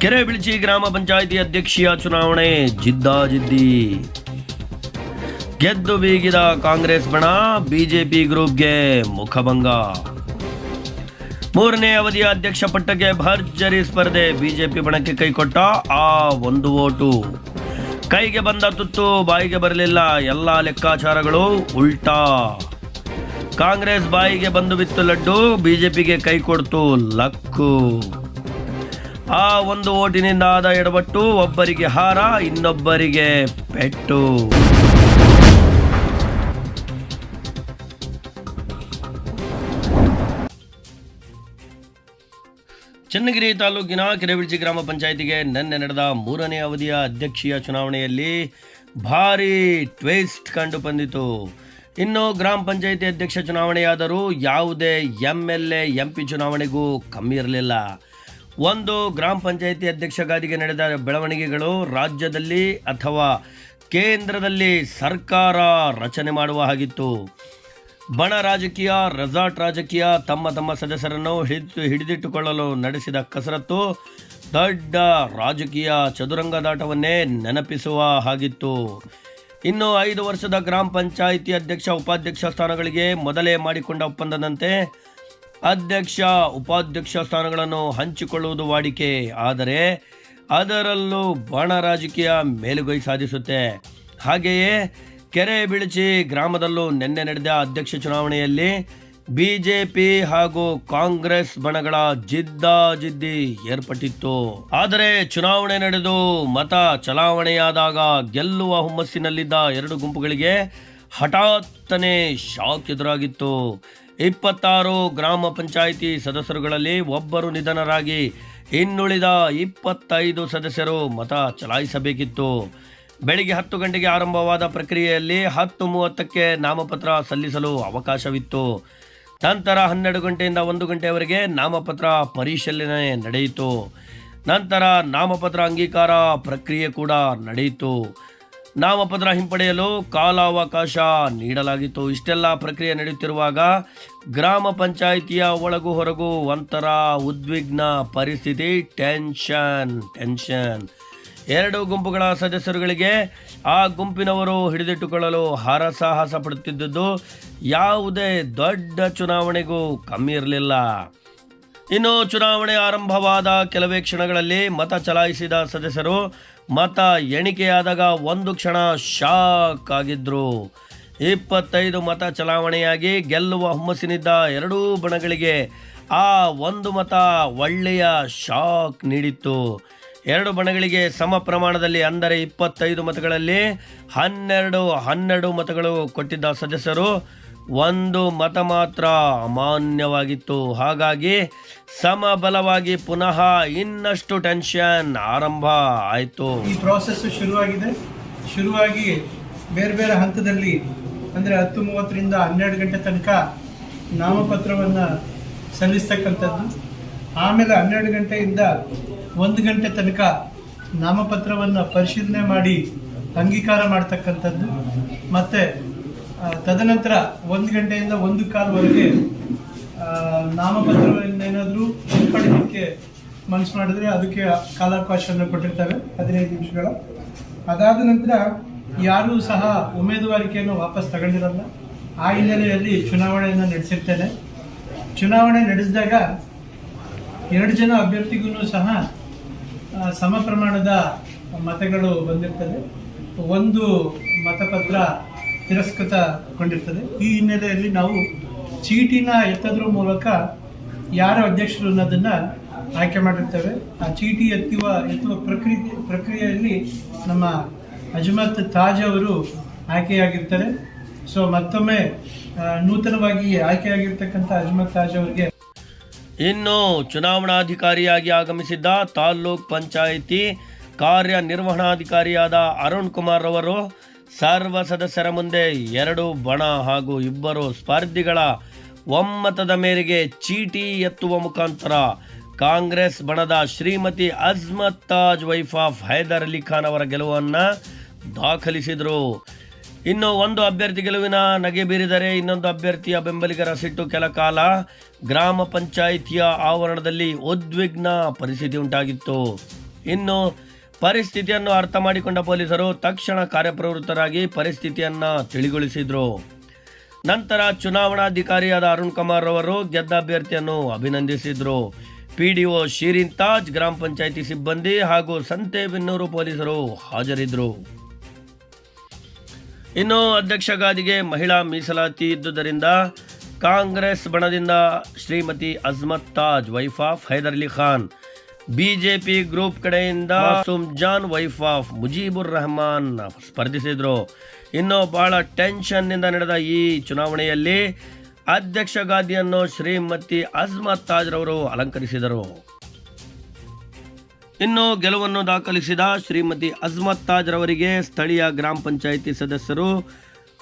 ಕೆರೆಬಿಳ್ಚಿ ಗ್ರಾಮ ಪಂಚಾಯಿತಿ ಅಧ್ಯಕ್ಷೀಯ ಚುನಾವಣೆ ಜಿದ್ದಾಜಿದ್ದಿ ಗೆದ್ದು ಬೀಗಿದ ಕಾಂಗ್ರೆಸ್ ಬಣ, ಬಿಜೆಪಿ ಗ್ರೂಪ್ಗೆ ಮುಖಭಂಗ. ಮೂರನೇ ಅವಧಿಯ ಅಧ್ಯಕ್ಷ ಪಟ್ಟಕ್ಕೆ ಭರ್ಜರಿ ಸ್ಪರ್ಧೆ, ಬಿಜೆಪಿ ಬಣಕ್ಕೆ ಕೈಕೊಟ್ಟ ಆ ಒಂದು ಓಟು. ಕೈಗೆ ಬಂದ ತುತ್ತು ಬಾಯಿಗೆ ಬರಲಿಲ್ಲ, ಎಲ್ಲ ಲೆಕ್ಕಾಚಾರಗಳು ಉಲ್ಟಾ. ಕಾಂಗ್ರೆಸ್ ಬಾಯಿಗೆ ಬಂದು ಬಿತ್ತು ಲಡ್ಡು, ಬಿಜೆಪಿಗೆ ಕೈ ಕೊಡ್ತು ಲಕ್ಕು. ಆ ಒಂದು ಓಟಿನಿಂದ ಆದ ಎಡವಟ್ಟು, ಒಬ್ಬರಿಗೆ ಹಾರ, ಇನ್ನೊಬ್ಬರಿಗೆ ಪೆಟ್ಟು. ಚನ್ನಗಿರಿ ತಾಲೂಕಿನ ಕೆರೆಬಿಡ್ಜಿ ಗ್ರಾಮ ಪಂಚಾಯಿತಿಗೆ ನಿನ್ನೆ ನಡೆದ ಮೂರನೇ ಅವಧಿಯ ಅಧ್ಯಕ್ಷೀಯ ಚುನಾವಣೆಯಲ್ಲಿ ಭಾರಿ ಟ್ವೇಸ್ಟ್ ಕಂಡು ಬಂದಿತು ಇನ್ನು ಗ್ರಾಮ ಪಂಚಾಯಿತಿ ಅಧ್ಯಕ್ಷ ಚುನಾವಣೆಯಾದರೂ ಯಾವುದೇ M L A M P ಚುನಾವಣೆಗೂ ಕಮ್ಮಿ ಇರಲಿಲ್ಲ. ಒಂದು ಗ್ರಾಮ ಪಂಚಾಯಿತಿ ಅಧ್ಯಕ್ಷ ಗಾದಿಗೆ ನಡೆದ ಬೆಳವಣಿಗೆಗಳು ರಾಜ್ಯದಲ್ಲಿ ಅಥವಾ ಕೇಂದ್ರದಲ್ಲಿ ಸರ್ಕಾರ ರಚನೆ ಮಾಡುವ ಹಾಗಿತ್ತು. ಬಣ ರಾಜಕೀಯ, ರೆಸಾರ್ಟ್ ರಾಜಕೀಯ, ತಮ್ಮ ತಮ್ಮ ಸದಸ್ಯರನ್ನು ಹಿಡಿದು ಹಿಡಿದಿಟ್ಟುಕೊಳ್ಳಲು ನಡೆಸಿದ ಕಸರತ್ತು ದೊಡ್ಡ ರಾಜಕೀಯ ಚದುರಂಗದಾಟವನ್ನೇ ನೆನಪಿಸುವ ಹಾಗಿತ್ತು. ಇನ್ನು ಐದು ವರ್ಷದ ಗ್ರಾಮ ಪಂಚಾಯಿತಿ ಅಧ್ಯಕ್ಷ, ಉಪಾಧ್ಯಕ್ಷ ಸ್ಥಾನಗಳಿಗೆ ಮೊದಲೇ ಮಾಡಿಕೊಂಡ ಒಪ್ಪಂದದಂತೆ ಅಧ್ಯಕ್ಷ, ಉಪಾಧ್ಯಕ್ಷ ಸ್ಥಾನಗಳನ್ನು ಹಂಚಿಕೊಳ್ಳುವುದು ವಾಡಿಕೆ. ಆದರೆ ಅದರಲ್ಲೂ ಬಣ ರಾಜಕೀಯ ಮೇಲುಗೈ ಸಾಧಿಸುತ್ತೆ. ಹಾಗೆಯೇ ಕೆರೆ ಬಿಳಿಚಿ ಗ್ರಾಮದಲ್ಲೂ ನಿನ್ನೆ ನಡೆದ ಅಧ್ಯಕ್ಷ ಚುನಾವಣೆಯಲ್ಲಿ ಬಿಜೆಪಿ ಹಾಗೂ ಕಾಂಗ್ರೆಸ್ ಬಣಗಳ ಜಿದ್ದಾಜಿದ್ದಿ ಏರ್ಪಟ್ಟಿತ್ತು. ಆದರೆ ಚುನಾವಣೆ ನಡೆದು ಮತ ಚಲಾವಣೆಯಾದಾಗ ಗೆಲ್ಲುವ ಹುಮ್ಮಸ್ಸಿನಲ್ಲಿದ್ದ ಎರಡು ಗುಂಪುಗಳಿಗೆ ಹಠಾತ್ತನೆ ಶಾಕ್ ಎದುರಾಗಿತ್ತು. ಇಪ್ಪತ್ತಾರು ಗ್ರಾಮ ಪಂಚಾಯಿತಿ ಸದಸ್ಯರುಗಳಲ್ಲಿ ಒಬ್ಬರು ನಿಧನರಾಗಿ ಇನ್ನುಳಿದ ಇಪ್ಪತ್ತೈದು ಸದಸ್ಯರು ಮತ ಚಲಾಯಿಸಬೇಕಿತ್ತು. ಬೆಳಿಗ್ಗೆ ಹತ್ತು ಗಂಟೆಗೆ ಆರಂಭವಾದ ಪ್ರಕ್ರಿಯೆಯಲ್ಲಿ ಹತ್ತು ಮೂವತ್ತಕ್ಕೆ ನಾಮಪತ್ರ ಸಲ್ಲಿಸಲು ಅವಕಾಶವಿತ್ತು. ನಂತರ ಹನ್ನೆರಡು ಗಂಟೆಯಿಂದ ಒಂದು ಗಂಟೆಯವರೆಗೆ ನಾಮಪತ್ರ ಪರಿಶೀಲನೆ ನಡೆಯಿತು. ನಂತರ ನಾಮಪತ್ರ ಅಂಗೀಕಾರ ಪ್ರಕ್ರಿಯೆ ಕೂಡ ನಡೆಯಿತು. ನಾಮಪತ್ರ ಹಿಂಪಡೆಯಲು ಕಾಲಾವಕಾಶ ನೀಡಲಾಗಿತ್ತು. ಇಷ್ಟೆಲ್ಲ ಪ್ರಕ್ರಿಯೆ ನಡೆಯುತ್ತಿರುವಾಗ ಗ್ರಾಮ ಪಂಚಾಯಿತಿಯ ಒಳಗು ಹೊರಗು ಒಂಥರ ಉದ್ವಿಗ್ನ ಪರಿಸ್ಥಿತಿ, ಟೆನ್ಷನ್ ಟೆನ್ಷನ್. ಎರಡು ಗುಂಪುಗಳ ಸದಸ್ಯರುಗಳಿಗೆ ಆ ಗುಂಪಿನವರು ಹಿಡಿದಿಟ್ಟುಕೊಳ್ಳಲು ಹರಸಾಹಸ ಪಡುತ್ತಿದ್ದುದು ಯಾವುದೇ ದೊಡ್ಡ ಚುನಾವಣೆಗೂ ಕಮ್ಮಿ ಇರಲಿಲ್ಲ. ಇನ್ನು ಚುನಾವಣೆ ಆರಂಭವಾದ ಕೆಲವೇ ಕ್ಷಣಗಳಲ್ಲಿ ಮತ ಚಲಾಯಿಸಿದ ಸದಸ್ಯರು ಮತ ಎಣಿಕೆಯಾದಾಗ ಒಂದು ಕ್ಷಣ ಶಾಕ್ ಆಗಿದ್ರು. ಇಪ್ಪತ್ತೈದು ಮತ ಚಲಾವಣೆಯಾಗಿ ಗೆಲ್ಲುವ ಹುಮ್ಮಸ್ಸಿನಿದ್ದ ಎರಡೂ ಬಣಗಳಿಗೆ ಆ ಒಂದು ಮತ ಒಳ್ಳೆಯ ಶಾಕ್ ನೀಡಿತ್ತು. ಎರಡು ಬಣಗಳಿಗೆ ಸಮ ಪ್ರಮಾಣದಲ್ಲಿ ಅಂದರೆ ಇಪ್ಪತ್ತೈದು ಮತಗಳಲ್ಲಿ ಹನ್ನೆರಡು ಹನ್ನೆರಡು ಮತಗಳು ಕೊಟ್ಟಿದ್ದ ಸದಸ್ಯರು ಒಂದು ಮತ ಮಾತ್ರ ಅಮಾನ್ಯವಾಗಿತ್ತು. ಹಾಗಾಗಿ ಸಮಬಲವಾಗಿ ಪುನಃ ಇನ್ನಷ್ಟು ಟೆನ್ಷನ್ ಆರಂಭ ಆಯಿತು. ಈ ಪ್ರಾಸೆಸ್ ಶುರುವಾಗಿದೆ. ಶುರುವಾಗಿ ಬೇರೆ ಬೇರೆ ಹಂತದಲ್ಲಿ, ಅಂದರೆ ಹತ್ತು ಮೂವತ್ತರಿಂದ ಹನ್ನೆರಡು ಗಂಟೆ ತನಕ ನಾಮಪತ್ರವನ್ನು ಸಲ್ಲಿಸ್ತಕ್ಕಂಥದ್ದು. ಆಮೇಲೆ ಹನ್ನೆರಡು ಗಂಟೆಯಿಂದ ಒಂದು ಗಂಟೆ ತನಕ ನಾಮಪತ್ರವನ್ನು ಪರಿಶೀಲನೆ ಮಾಡಿ ಅಂಗೀಕಾರ ಮಾಡ್ತಕ್ಕಂಥದ್ದು. ಮತ್ತು ತದನಂತರ ಒಂದು ಗಂಟೆಯಿಂದ ಒಂದು ಕಾಲವರೆಗೆ ನಾಮಪತ್ರವನ್ನೇನಾದರೂ ಹಿಂಪಡೆಯಲಿಕ್ಕೆ ಮನಸ್ಸು ಮಾಡಿದ್ರೆ ಅದಕ್ಕೆ ಕಾಲಾವಕಾಶವನ್ನು ಕೊಟ್ಟಿರ್ತವೆ ಹದಿನೈದು ನಿಮಿಷಗಳ. ಅದಾದ ನಂತರ ಯಾರೂ ಸಹ ಉಮೇದುವಾರಿಕೆಯನ್ನು ವಾಪಸ್ ತಗೊಂಡಿರಲ್ಲ. ಆ ಹಿನ್ನೆಲೆಯಲ್ಲಿ ಚುನಾವಣೆಯನ್ನು ನಡೆಸಿರ್ತೇನೆ. ಚುನಾವಣೆ ನಡೆಸಿದಾಗ ಎರಡು ಜನ ಅಭ್ಯರ್ಥಿಗೂ ಸಹ ಸಮ ಪ್ರಮಾಣದ ಮತಗಳು ಬಂದಿರ್ತದೆ. ಒಂದು ಮತಪತ್ರ ತಿರಸ್ಕೃತಗೊಂಡಿರ್ತದೆ. ಈ ಹಿನ್ನೆಲೆಯಲ್ಲಿ ನಾವು ಚೀಟಿನ ಎತ್ತದ್ರ ಮೂಲಕ ಯಾರ ಅಧ್ಯಕ್ಷರು ಅನ್ನೋದನ್ನ ಆಯ್ಕೆ ಮಾಡಿರ್ತೇವೆ. ಆ ಚೀಟಿ ಎತ್ತುವ ಎತ್ತುವ ಪ್ರಕ್ರಿಯೆ, ಪ್ರಕ್ರಿಯೆಯಲ್ಲಿ ನಮ್ಮ ಅಜ್ಮತ್ ತಾಜ್ ಅವರು ಆಯ್ಕೆಯಾಗಿರ್ತಾರೆ. ಸೊ ಮತ್ತೊಮ್ಮೆ ನೂತನವಾಗಿ ಆಯ್ಕೆಯಾಗಿರ್ತಕ್ಕಂಥ ಅಜ್ಮತ್ ತಾಜ್ ಅವರಿಗೆ ಇನ್ನು ಚುನಾವಣಾಧಿಕಾರಿಯಾಗಿ ಆಗಮಿಸಿದ್ದ ತಾಲ್ಲೂಕ್ ಪಂಚಾಯಿತಿ ಕಾರ್ಯನಿರ್ವಹಣಾಧಿಕಾರಿಯಾದ ಅರುಣ್ ಕುಮಾರ್ ಅವರು ಸರ್ವ ಸದಸ್ಯರ ಮುಂದೆ ಎರಡು ಬಣ ಹಾಗೂ ಇಬ್ಬರು ಸ್ಪರ್ಧಿಗಳ ಒಮ್ಮತದ ಮೇರೆಗೆ ಚೀಟಿ ಎತ್ತುವ ಮುಖಾಂತರ ಕಾಂಗ್ರೆಸ್ ಬಣದ ಶ್ರೀಮತಿ ಅಜ್ಮತ್ ತಾಜ್ ವೈಫ್ ಆಫ್ ಹೈದರ್ ಅಲಿ ಖಾನ್ ಅವರ ಗೆಲುವನ್ನು ದಾಖಲಿಸಿದರು. ಇನ್ನು ಒಂದು ಅಭ್ಯರ್ಥಿ ಗೆಲುವಿನ ನಗೆ ಬೀರಿದರೆ ಇನ್ನೊಂದು ಅಭ್ಯರ್ಥಿಯ ಬೆಂಬಲಿಗರ ಸಿಟ್ಟು ಕೆಲ ಕಾಲ ಗ್ರಾಮ ಪಂಚಾಯಿತಿಯ ಆವರಣದಲ್ಲಿ ಉದ್ವಿಗ್ನ ಪರಿಸ್ಥಿತಿ ಉಂಟಾಗಿತ್ತು. ಇನ್ನು ಪರಿಸ್ಥಿತಿಯನ್ನು ಅರ್ಥ ಮಾಡಿಕೊಂಡ ಪೊಲೀಸರು ತಕ್ಷಣ ಕಾರ್ಯಪ್ರವೃತ್ತರಾಗಿ ಪರಿಸ್ಥಿತಿಯನ್ನ ತಿಳಿಗೊಳಿಸಿದರು. ನಂತರ ಚುನಾವಣಾಧಿಕಾರಿಯಾದ ಅರುಣ್ ಕುಮಾರ್ ಅವರು ಗೆದ್ದ ಅಭ್ಯರ್ಥಿಯನ್ನು ಅಭಿನಂದಿಸಿದ್ರು. ಪಿಡಿಒ ಶೀರಿನ್ ತಾಜ್, ಗ್ರಾಮ ಪಂಚಾಯಿತಿ ಸಿಬ್ಬಂದಿ ಹಾಗೂ ಸಂತೆಬೆನ್ನೂರು ಪೊಲೀಸರು ಹಾಜರಿದ್ದರು ಇನ್ನು ಅಧ್ಯಕ್ಷ ಗಾದಿಗೆ ಮಹಿಳಾ ಮೀಸಲಾತಿ ಇದ್ದುದರಿಂದ Congress ಬಣದಿಂದ Shrimati Azmat Taj, wife of Haider Ali Khan BJP group ಕಡೆಯಿಂದ ಸುಮ್ಜಾನ್ ಜಾನ್ ವೈಫ್ ಆಫ್ ಮುಜೀಬುರ್ ರೆಹಮಾನ್ ಸ್ಪರ್ಧಿಸಿದ್ರು. ಇನ್ನು ಬಹಳ ಟೆನ್ಷನ್ನಿಂದ ನಡೆದ ಈ ಚುನಾವಣೆಯಲ್ಲಿ ಅಧ್ಯಕ್ಷ ಗಾದಿಯನ್ನು ಶ್ರೀಮತಿ ಅಜ್ಮತ್ ತಾಜ್ ರವರು ಅಲಂಕರಿಸಿದರು. ಇನ್ನು ಗೆಲುವನ್ನು ದಾಖಲಿಸಿದ ಶ್ರೀಮತಿ ಅಜ್ಮತ್ ತಾಜ್ ರವರಿಗೆ ಸ್ಥಳೀಯ ಗ್ರಾಮ ಪಂಚಾಯಿತಿ ಸದಸ್ಯರು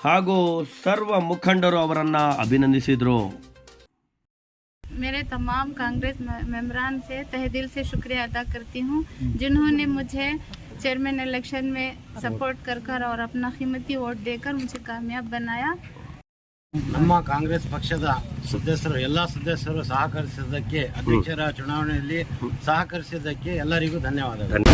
ಹಾಗೂ ಸರ್ವ ಮುಖಂಡರು ಅವರನ್ನು ಅಭಿನಂದಿಸಿದರು. मेरे तमाम कांग्रेस मे- मेंबरान से तहे दिल से शुक्रिया अदा करती हूँ जिन्होंने मुझे चेयरमैन इलेक्शन में सपोर्ट कर कर और अपना कीमती वोट देकर मुझे कामयाब बनाया ನಮ್ಮ ಕಾಂಗ್ರೆಸ್ ಪಕ್ಷದ ಸದಸ್ಯರು ಎಲ್ಲ ಸದಸ್ಯರು ಸಹಕರಿಸಿದ್ದಕ್ಕೆ ಅಧ್ಯಕ್ಷರ ಚುನಾವಣೆಯಲ್ಲಿ ಸಹಕರಿಸಿದ್ದಕ್ಕೆ ಎಲ್ಲರಿಗೂ ಧನ್ಯವಾದಗಳು